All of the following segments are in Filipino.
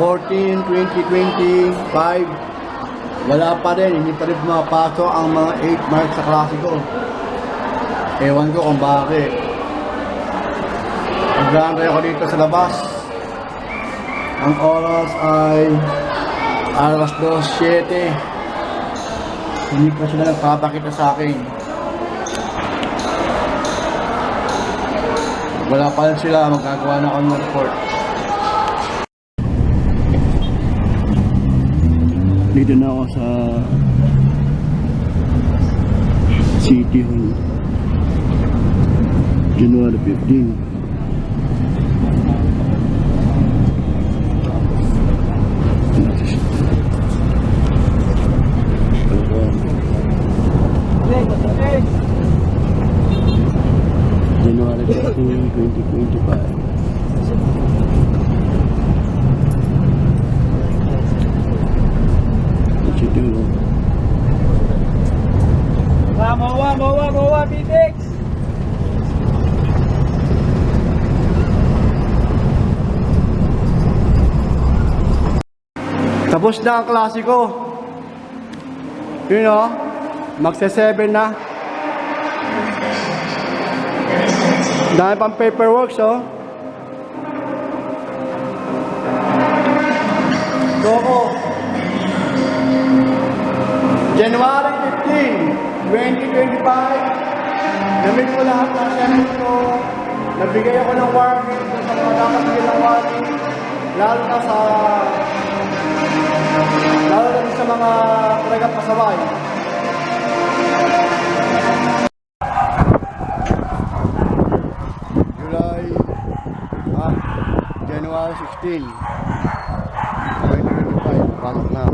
January 14, 2025, wala pa rin, hindi pa rin pumapasok ang mga 8 marks sa klasiko. Ewan ko kung bakit. Naglaantay ako dito sa labas. Ang oras ay alas 2.07. Hindi pa sila nagpapakita sa akin. Wala pa rin sila, magagawa na ako ng report. Dito na ako sa City Hall. January 15. Ito siya. January 15, 2025. City Hall. Ah, mawa, mawa, mawa, Bitex! Tapos na ang klasiko. Yun o, magse-7 na. Dahil pang paperwork, oh. Doko. January 15, 2025. Namit ko lahat ng assignment ko. Nabigay ako ng warning sa mga dapat ng warning. Lalo na sa pasaway. July, ah, January 16, 2025, pasok na.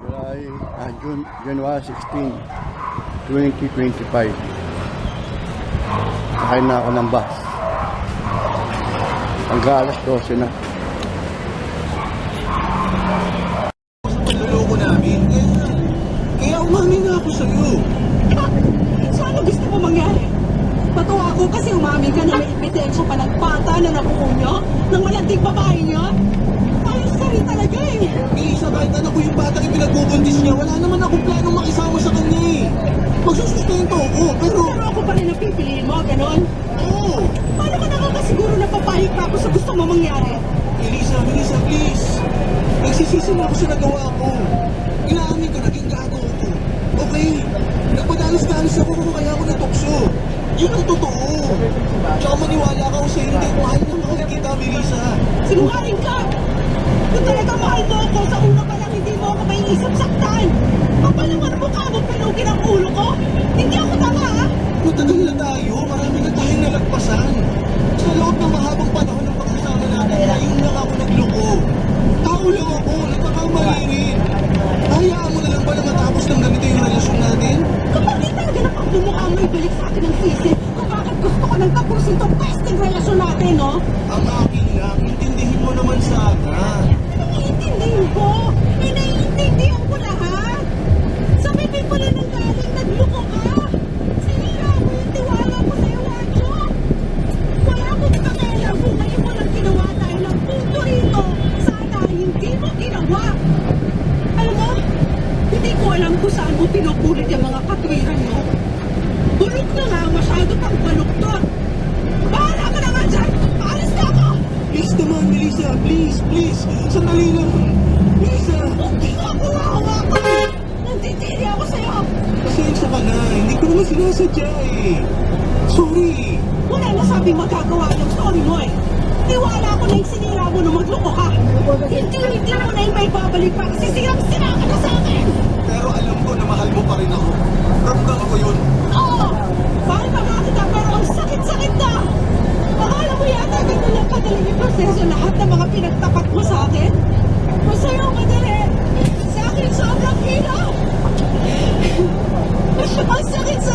July, ah, January 16, 2025. Sakay na ako ng bus. Hanggang alas 12 na. Niloloko namin. Kaya, kaya umamin nga ako sa'yo. So ano gusto mo mangyari? Patuwa ako kasi umamin ka na may ebidensya pa ng bata na nabuo nyo? Nang walang ting babae nyo? Ayos ka rin talaga eh. Melissa, kahit anak ko yung batang ipinagbubuntis niya, wala naman akong planong makisama sa kanya eh. Magsusustento ako, pero... Pero ako pa rin ang pipiliin mo, ganon? Oo! Paano ka nakakasiguro na papayag pa ako sa gusto mo mangyari? Melissa, Melissa, please. Nagsisisi na ako sa nagawa ko. Inaamin ko, naging gago ako. Okay, nagpadalos-dalos ako kaya ako natukso. Yun ang totoo. Tsaka maniwala ka ako sa hindi. Mahal na mahal kita, Melissa. Sinungaling ka! Kung talaga mahal mo ako, sa una pa lang hindi mo ako may isip saktan. Kapal naman ang mukha mo, pinugin ang ulo ko. Hindi ako tama, ha? Matagal na tayo, marami na tayong nalagpasan. Sa loob ng mahabang saan mo pinupulit yung mga katwiran mo. Bulok na nga, masyado pang baluktot. Bahala ka naman dyan! Alis na ako! Please naman, Melissa, please, please. Sandali lang. Melissa, Hindi ko ako hawakan eh! Nanditiri ako sa'yo! pasensya ka na. Hindi ko naman sinasadya eh. Sorry. Wala na sabi magagawa ng story mo eh! Tiwala ko na yung sinira mo nung magloko ka! Hindi hindi mo na yung may babalik pa kasi sirang sira ka na sa akin! Pero alam ko na mahal mo pa rin ako. Ramdam ko yun. Oo! Mahal pa nga kita pero ang sakit-sakit na! Akala mo yata ganito lang kadaling iproseso lahat ng mga pinagtapat mo sa akin? Masaya madali! Sa akin sobrang hirap! Ang sakit sa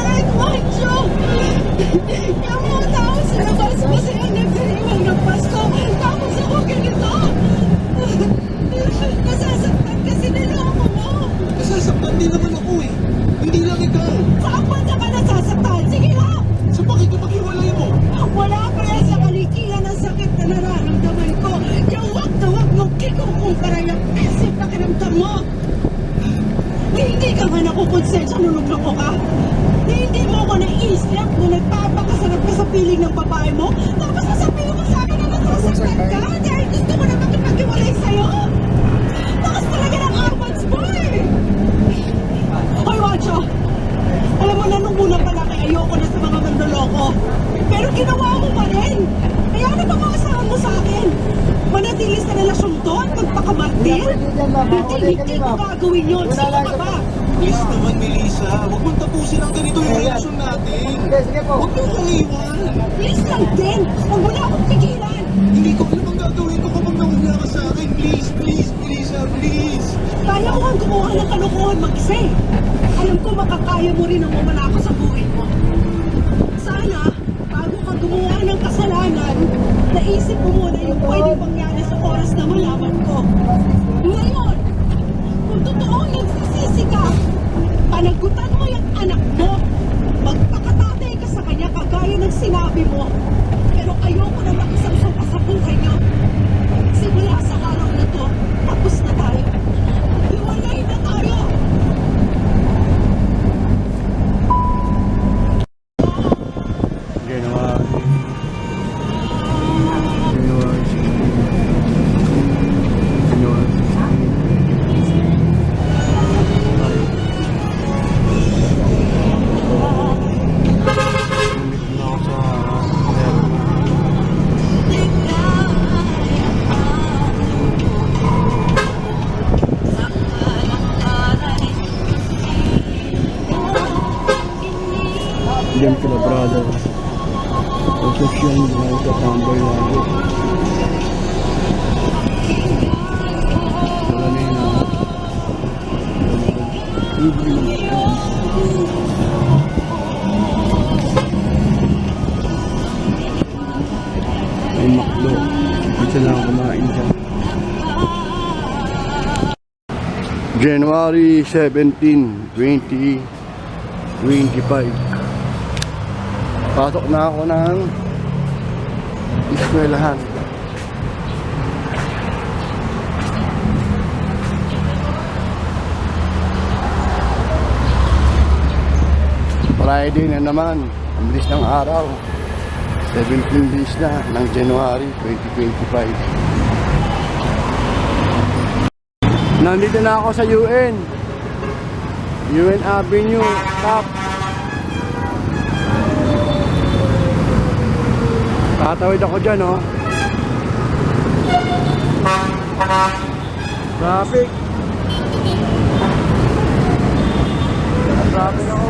piling ng babae mo? Tapos sasabihin mo sa akin na nasasaktan ka dahil gusto mo na makipag-iwalay sa'yo? Takas talaga ng armats mo eh! Hoy, Wacho! Alam mo na nung una pa lang ay ayoko na sa mga mandoloko. Pero ginawa mo pa rin. Kaya ano bang maasahan mo sa akin? Manatili sa relasyon to at magpakamartir? Hindi, hindi ko gagawin yun. Sino ka ba? Please naman, Melissa. Huwag mong tapusin ang ganito yung relasyon natin. Huwag mo kong iwan. Please lang din. Huwag mo na akong pigilan. Hindi ko alam ang gagawin ko kapag nauna ka sa akin. Please, please, Melissa, please. Kaya ko ang gumawa ng kalokohan mag-isa eh. Alam ko makakaya mo rin ang mamanako sa buhay mo. Sana, bago ka gumawa ng kasalanan, naisip mo muna yung pwedeng mangyari sa oras na malaman ko. Ngayon, Diyan sila brother. Sa tambay lagi. Malamina. Libre lang. May makdo. Isa lang kumain dyan. January 17, 2025. Pasok na ako ng eskwelahan. Friday na naman. Ang bilis ng araw. 17 days na ng January 2025. Nandito na ako sa UN. UN Avenue, top. Tatawid ako dyan, oh. Traffic. Traffic ako.